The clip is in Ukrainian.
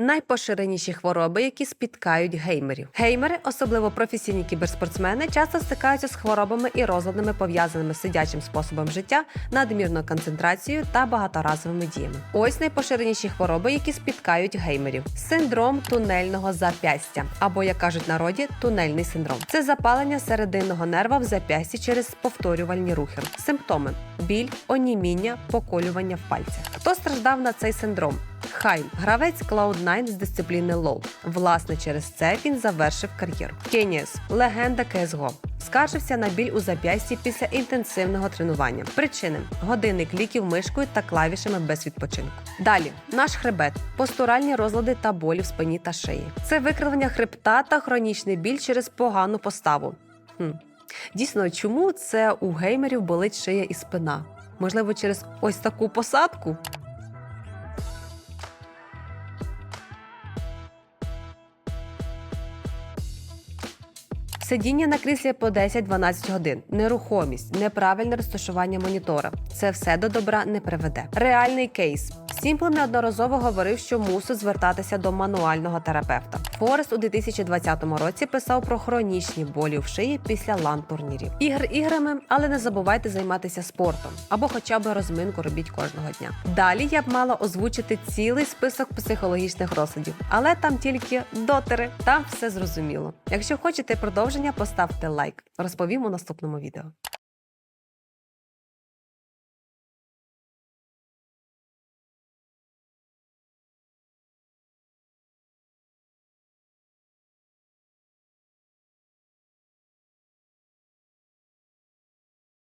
Найпоширеніші хвороби, які спіткають геймерів. Геймери, особливо професійні кіберспортсмени, часто стикаються з хворобами і розладами, пов'язаними з сидячим способом життя, надмірною концентрацією та багаторазовими діями. Ось найпоширеніші хвороби, які спіткають геймерів: синдром тунельного зап'ястя, або як кажуть народі, тунельний синдром. Це запалення серединного нерва в зап'ясті через повторювальні рухи. Симптоми: біль, оніміння, поколювання в пальцях. Хто страждав на цей синдром? Хайн, гравець Cloud9 з дисципліни LoL. Власне, через це він завершив кар'єру. Кеніс, легенда CSGO. Скаржився на біль у зап'ясті після інтенсивного тренування. Причини годинник ліків мишкою та клавішами без відпочинку. Далі наш хребет, постуральні розлади та болі в спині та шиї. Це викривлення хребта та хронічний біль через погану поставу. Хм. Дійсно, чому це у геймерів болить шия і спина? Можливо, через ось таку посадку? Сидіння на кріслі по 10-12 годин, нерухомість, неправильне розташування монітора. Це все до добра не приведе. Реальний кейс. Сімпл неодноразово говорив, що мусить звертатися до мануального терапевта. Форест у 2020 році писав про хронічні болі в шиї після лан турнірів. Ігр іграми, але не забувайте займатися спортом або хоча б розминку робіть кожного дня. Далі я б мала озвучити цілий список психологічних розладів, але там тільки дотери. Там все зрозуміло. Якщо хочете продовження, поставте лайк. Розповім у наступному відео.